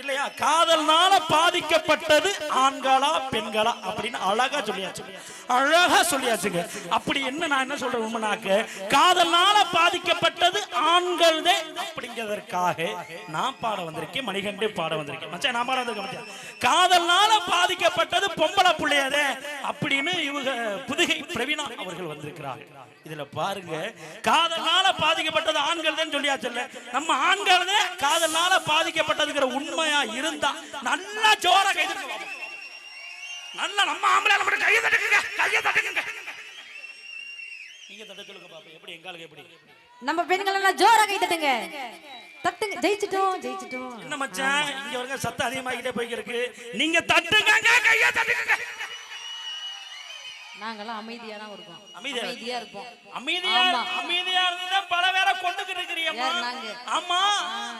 இல்லையா காதல்னால பாதிக்கப்பட்டது ஆண்களா பெண்களா அப்படின்னு அழகா சொல்லியாச்சு. அழகா சொல்லியாச்சுங்க. அப்படி என்ன நான் என்ன சொல்றேன் உண்மைனாக்க காதல்னால பாதிக்கப்பட்டது ஆண்கள் அப்படிங்கிறதற்காக நான் பாட வந்திருக்கேன் மணிகண்டே பாட வந்திருக்கேன். மச்சான் நான் பாட வந்திருக்கேன் காதல்னால பாதிக்கப்பட்டது பொம்பளை பிள்ளையதே அப்படின்னு இவங்க புதுகை பிரவீனா அவர்கள் வந்திருக்கிறார். இதுல பாருங்க காதல்னால பாதிக்கப்பட்டது ஆண்கள் தான் சொல்லியாச்சு நம்ம ஆண்கள் தான் காதல்னால பாதிக்கப்பட்டதுங்கிற உண்மை உண்மையா இருந்தா நல்லா ஜோரா கை தட்டுங்க. நல்லா நம்ம ஆம்பளை மட்டும் கையை தட்டுங்க கையை தட்டுங்க. நீங்க தட்ட சொல்லுங்க பாப்போம் எப்படி எங்களுக்கு எப்படி? நம்ம பெண்கள் எல்லாம் ஜோரா கை தட்டுங்க. தட்டுங்க. ஜெயிச்சிட்டோம் ஜெயிச்சிட்டோம். என்ன மச்சான்? இங்க வருங்க சத்தம் அதிகமாகிட்டே போய்க்கிருக்கு நீங்க தட்டுங்க கையை தட்டுங்க. நாங்கெல்லாம் அமைதியா தான் இருக்கோம். அமைதியா? அமைதியா இருப்போம். அமைதியா. அமைதியா இருந்தா பல பேரை கொண்டுகிட்டு நாங்க? ஆமா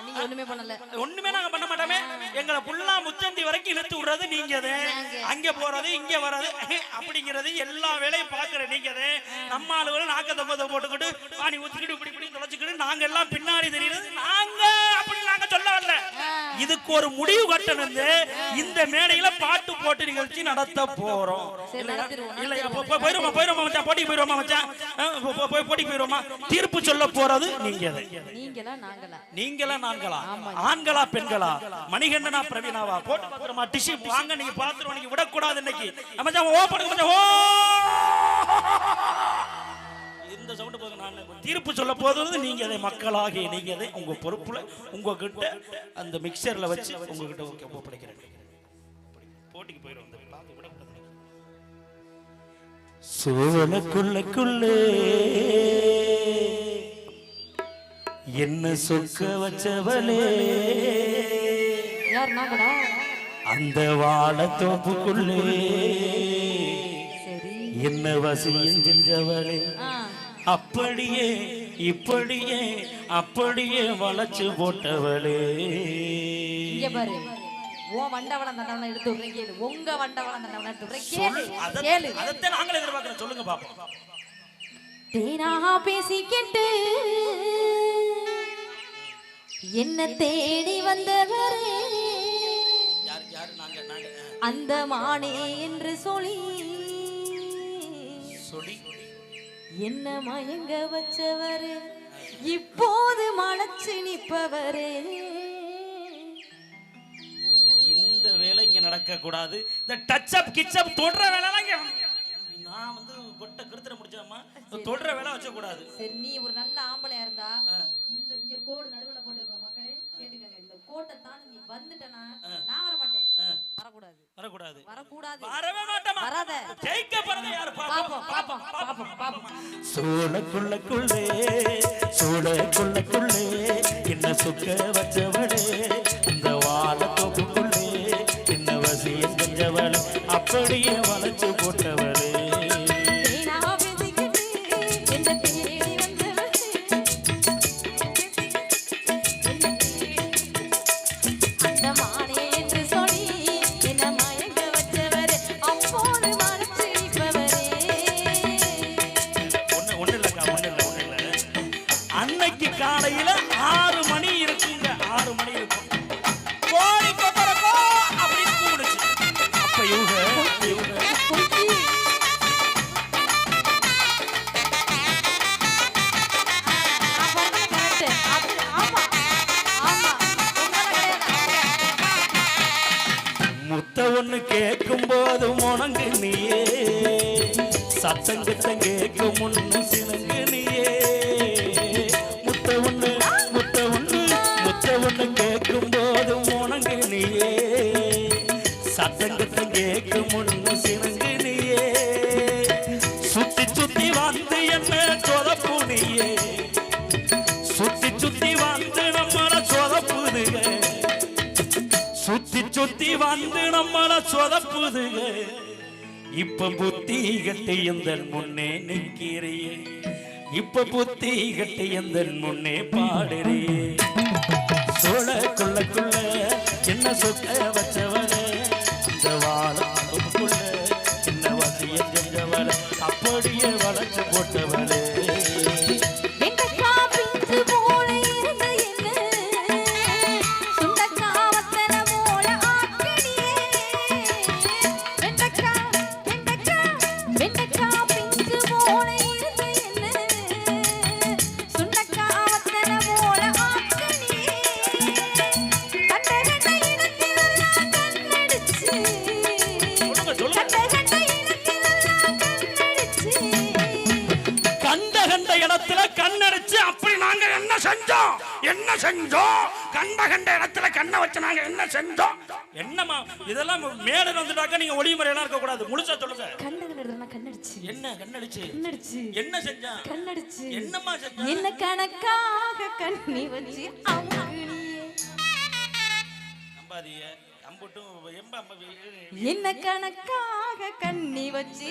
நீங்க ஒண்ணுமே பண்ணல. ஒண்ணுமே நாங்க பண்ண மாட்டோமே. எங்களை புல்லா முச்சந்தி வரைக்கும் இழுத்து விடுறது நீங்க. அங்க போறது இங்க வர்றது அப்படிங்கிறது எல்லா வேலையும் பாக்குற நீங்க நம்ம ஆளுகளும் நாக்க தொப்பத்தை போட்டுக்கிட்டு பானி ஊத்திக்கிட்டு இப்படி இப்படி தொலைச்சுக்கிட்டு நாங்க எல்லாம் பின்னாடி தெரியுறது நாங்க. சொல்ல வரல இதுக்கு ஒரு முடிவு கட்டணும் இந்த மேடையில பாட்டு போட்டு நிகழ்ச்சி நடத்த போறோம். இல்ல போ- போ- போயிருவோமா போயிருவோமா மச்சான்? போட்டிக்கு போயிருவோமா மச்சான்? ஆ, போ- போ- போய் போட்டிக்கு போயிருவோமா தீர்ப்பு சொல்ல போறது நீங்க நீங்களா நாங்களா? ஆண்களா பெண்களா? மணிகண்டனா பிரவீனாவா போட்டு பாத்துருமா டிஷி வாங்க நீங்க பாத்துருவோம் நீங்க விடக்கூடாது இன்னைக்கு. மச்சான் ஓ பண்ணுங்க மச்சான் ஓ! தீர்ப்பு சொல்ல போறது நீங்க அதை மக்களாகிய நீங்க அதை உங்க பொறுப்புல உங்ககிட்ட அந்த மிக்சர்ல வச்சு உங்ககிட்ட ஓகே ஒப்படைக்கிறேன் போட்டிக்கு போயிடும் சோழக்குள்ளக்குள்ளே என்ன சொக்க வச்சவளே. அந்த வாழத்தோப்புக்குள்ளே என்ன வசியம் செஞ்சவளே. அப்படியே இப்படியே அப்படியே வளைச்சு போட்டவளே. இங்க பாரு. உன் வண்டவளம் தண்டவளம் எடுத்து விடுறேன் கேளு. உங்க வண்டவளம் தண்டவளம் எடுத்து விடுறேன் கேளு. கேளு. அதைத்தான் நாங்களும் எதிர்பார்க்கிறோம். சொல்லுங்க பாப்போம். தேனாக பேசிக்கிட்டு என்ன தேடி வந்தவரே? அந்த மானே என்று சொல்லி சொல்லி என்ன மயங்க வச்சவரே? இப்போது மலைச்சு நிப்பவரே இந்த வேலை இங்க நடக்க கூடாது இந்த டச் அப் கிச் அப் தொடுற வேலைலாம் இங்க நான் வந்து கொட்டை கருத்துற முடிச்சேம்மா. தொடுற வேலை வச்ச கூடாது சரி நீ ஒரு நல்ல ஆம்பளையா இருந்தா இந்த இங்க கோடு நடுவுல போட்டுருக்க மக்களே. கேட்டுக்கங்க இந்த கோட்டை தாண்டி நீ வந்துட்டனா நான் வர மாட்டேன் வரக்கூடாது. வரக்கூடாது. வரக்கூடாது. வரவே மாட்டோமா? வராத. ஜெயிக்க போறது யாரு? பாப்போம் பாப்போம் பாப்போம் பாப்போம் சோழக்குள்ளக்குள்ளே சோழக்குள்ளக்குள்ளே என்ன சுக்க வச்சவளே இந்த வாழத்தோப்புக்குள்ளே காலையில ஆறு மணி இருக்குங்க. ஆறு மணி இருக்கும். கோழி கொக்கரக்கோ அப்படின்னு கூப்பிடுச்சு. அப்ப இவங்க இவங்க முத்த ஒண்ணு கேட்கும் போது முணங்கு நீயே. சத்தம் கேட்கும் முன்னு சினங்கு நீயே. சத்தம் கேட்கும் முன்னு சினங்கு சுத்தி சுத்தி வந்து என்ன சொதப்புனியே. சுத்தி சுத்தி வந்து நம்மள சொதப்புதுக சுத்தி சுத்தி வந்து நம்மள சொதப்புதுக இப்ப புத்தி கட்டி எந்த முன்னே நிற்கிறியே. இப்ப புத்தி கட்டி எந்த முன்னே பாடுறியே. சோழ கொள்ளக்குள்ள என்ன சொத்த கண்ட இடத்துல கண்ணை வச்சு நாங்க என்ன செஞ்சோம்? என்னம்மா இதெல்லாம் மேல வந்துட்டாக்க நீங்க ஒளிமுறையெல்லாம் இருக்க கூடாது. முழுசா சொல்லுங்க. கண்ணடிச்சு. என்ன கண்ணடிச்சு? கண்ணடிச்சு. என்ன செஞ்சான் கண்ணடிச்சு. என்னம்மா செஞ்சான் என்ன கணக்காக கண்ணி வச்சு. நம்பாதீங்க. என்ன கணக்காக கண்ணி வச்சு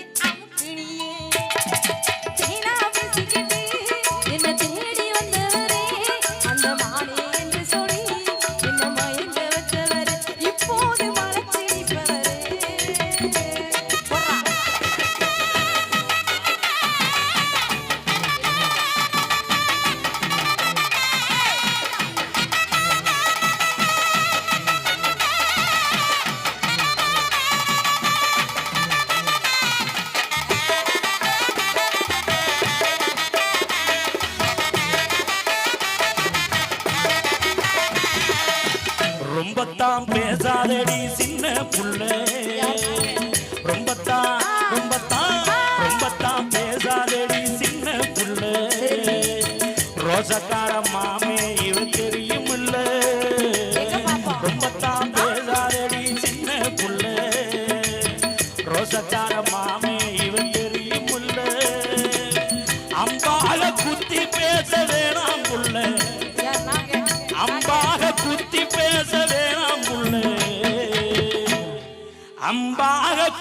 பேசாதடி சின்ன புள்ள. ரொம்பத்தான் ரொம்பத்தான்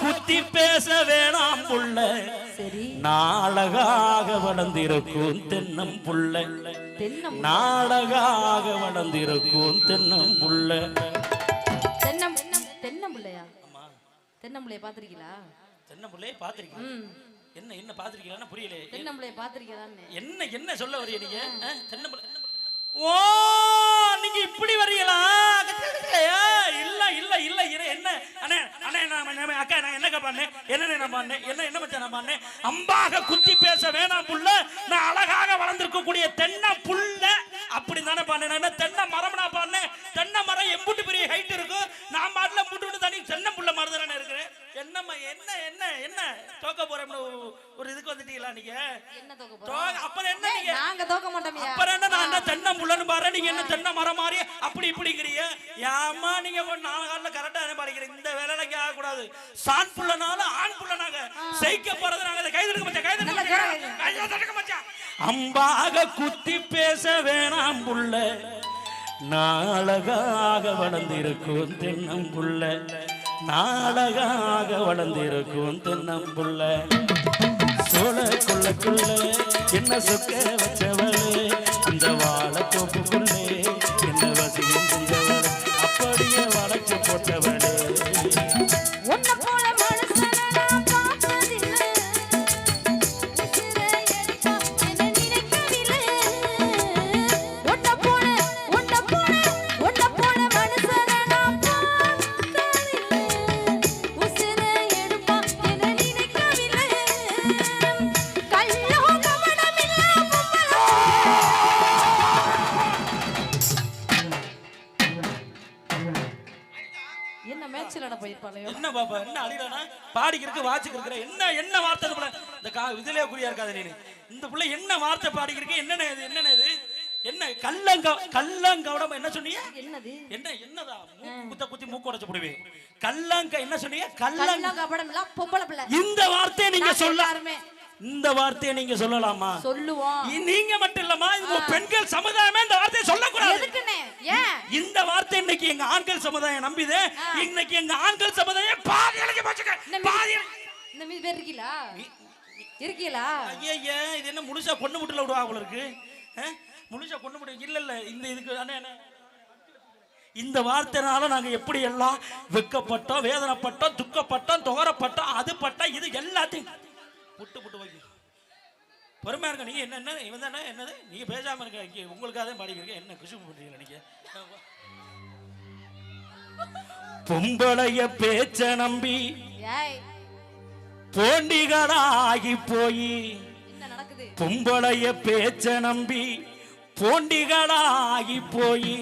குத்தி பேச வேணாம் புள்ள. நாடகாக வளர்ந்திருக்கும் தென்னம் புள்ள. தென்னம். நாடகாக வளர்ந்திருக்கும் தென்னம் புள்ள. தென்னம் தென்னம் பிள்ளையா? தென்னம் பிள்ளைய பாத்திருக்கீங்களா தென்னம் புள்ளைய பாத்திருக்கீங்க ம். என்ன என்ன பாத்திருக்கீங்களா புரியல தென்னம் பிள்ளைய என்ன என்ன சொல்ல வரீங்க நீங்க? தென்னம் ஓ! நீங்க இப்படி வரீங்களா இல்ல இல்ல இல்ல இரு, என்ன? அண்ணே அண்ணே நான் அக்கா நான் என்னக்கா பண்ணேன்? என்ன நான் பண்ணேன்? என்ன என்ன மச்சான் நான் பண்ணேன்? அம்பாக குத்தி பேச வேணாம் புள்ள. நான் அழகாக வளர்ந்திருக்க கூடிய தென்னை புள்ள. அப்படி தானே பண்ணேன் என்ன தென்னை மரம் நான் பண்ணேன்? தென்னை மரம் எம்புட்டு பெரிய ஹைட் இருக்கும். நான் மாட்டில் முட்டு விட்டு தனி தென்னை புள்ள மாதிரி என்னம்மா என்ன என்ன என்ன? தோக்க போறேன் ஒரு இதுக்கு வந்துட்டீங்களா நீங்க? அப்புறம் என்ன நீங்க? நாங்க தோக்க மாட்டோம்யா அப்புறம் என்ன நான் என்ன தென்னை முள்ளன்னு பாரு நீங்க என்ன தென்னை மரம் மாதிரி அப்படி இப்படிங்கிறீங்க? ஏம்மா நீங்க நாலு காலில் கரெக்டா படிக்கிறீங்க? இந்த வேலையில இங்க ஆகக்கூடாது. சான் புள்ளனாலும் ஆண் புள்ள நாங்க செய்க்க போறது நாங்க. கைது எடுக்க மச்சான் கைது எடுக்க மச்சான். கைது எடுக்க மச்சான். அம்பாக குத்தி பேச வேணாம் புள்ள. நாளகாக வளர்ந்திருக்கும் தென்னம்புள்ள நாடகாக வளர்ந்திருக்கும் தென்னம்புள்ள. சோழ கொள்ளக்குள்ள என்ன சொக்க வச்சவளே? இந்த வாழ தோப்புக்குள்ள என்ன பாப்பா? என்ன அடிடானா பாடிக்கிறதுக்கு வாச்சிக்கிறதுக்கு என்ன என்ன வார்த்தை இது? இந்த கா இதுலயே குறியா இருக்காது நீ இந்த புள்ள என்ன வார்த்தை பாடிக்கிறதுக்கு? என்னென்ன இது? என்னென்ன இது? என்ன கல்லங்க கல்லங்கவடம் என்ன சொன்னீங்க? என்னது? என்ன என்னதா? குத்த குத்தி மூக்கு உடைச்சு போடுவேன் கல்லங்க என்ன சொன்னீங்க? கல்லங்க கள்ளம் கபடம் எல்லாம் பொம்பளை பிள்ளை. இந்த வார்த்தையை நீங்க நாங்க சொல்ல எல்லாருமே. இந்த வார்த்தையை நீங்க சொல்லலாமா? சொல்லுவோம். நீங்க மட்டும் இல்லம்மா இந்த பெண்கள் சமுதாயமே இந்த வார்த்தையை சொல்லக்கூடாது எதுக்குன்னு ஏன் இந்த இன்னைக்கு எங்க ஆண்கள் சமுதாயம் நம்பிது? இன்னைக்கு எங்க ஆண்கள் சமுதாயம் பாதி இலக்கு போச்சுக்க பாதி இந்த மீதி பேர் இருக்கீங்களா? இருக்கீங்களா? ஐயா இது என்ன முழுசா பொண்ணு முட்டுல விடுவாங்க போல இருக்கு? முழுசா பொண்ணு முட்டு இல்ல இல்ல இந்த இதுக்கு அண்ணே. இந்த வார்த்தைனால நாங்க எப்படி எல்லாம் வெக்கப்பட்டோம் வேதனைப்பட்டோம் துக்கப்பட்டோம் துகரப்பட்டோம் அது பட்டோம் இது எல்லாத்தையும் புட்டு புட்டு வைக்கும் பொறுமையா இருக்க நீங்க என்ன என்ன இவன் தானே என்னது? நீங்க பேசாம இருக்க உங்களுக்காக பாடிக்கிறீங்க என்ன குசும்பு பண்றீங்க நீங்க பொம்பளைய பேச்ச நம்பி போண்டிகளாகி போய். பொம்பளைய பேச்ச நம்பி போண்டிகளாகி போய்.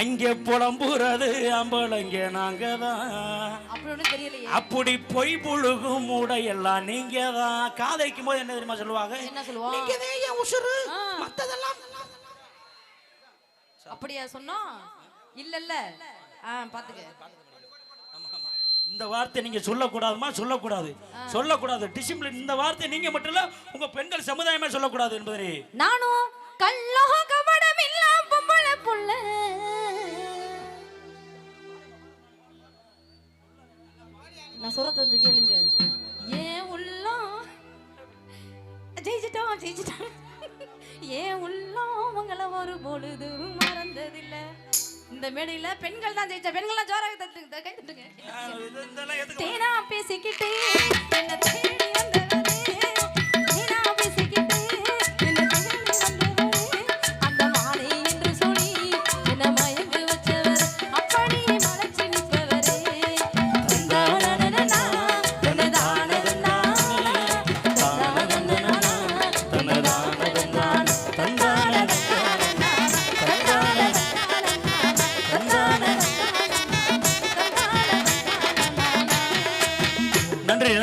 அங்கே புலம்புறது அம்பளைங்க நாங்க தான் அப்படி பொய் புழுகும் மூடையெல்லாம் நீங்க தான் காதைக்கும் போது என்ன தெரியுமா சொல்லுவாங்க? என். மத்ததெல்லாம் அப்படியா சொன்னோம்? இல்ல இல்ல ஆ பாத்துக்க. இந்த வார்த்தை நீங்க சொல்லக்கூடாதுமா? சொல்லக்கூடாது. சொல்லக்கூடாது. டிசிப்ளின் இந்த வார்த்தை நீங்க மட்டும் இல்ல உங்க பெண்கள் சமுதாயமே சொல்லக்கூடாது என்பதை. நானும் கள்ளோ கபடம் இல்ல பொம்பளை புள்ள. நான் சொல்றத கொஞ்சம் கேளுங்க. ஏன் உள்ளம் ஜெயிச்சிட்டோம் ஜெயிச்சிட்டோம். ஏன் உள்ளம் அவங்கள ஒரு பொழுது மறந்ததில்ல. இந்த மேடையில பெண்கள் தான் ஜெயிச்சா பெண்கள் தான் ஜோராக தட்டுங்க கை தேனா பேசிக்கிட்டே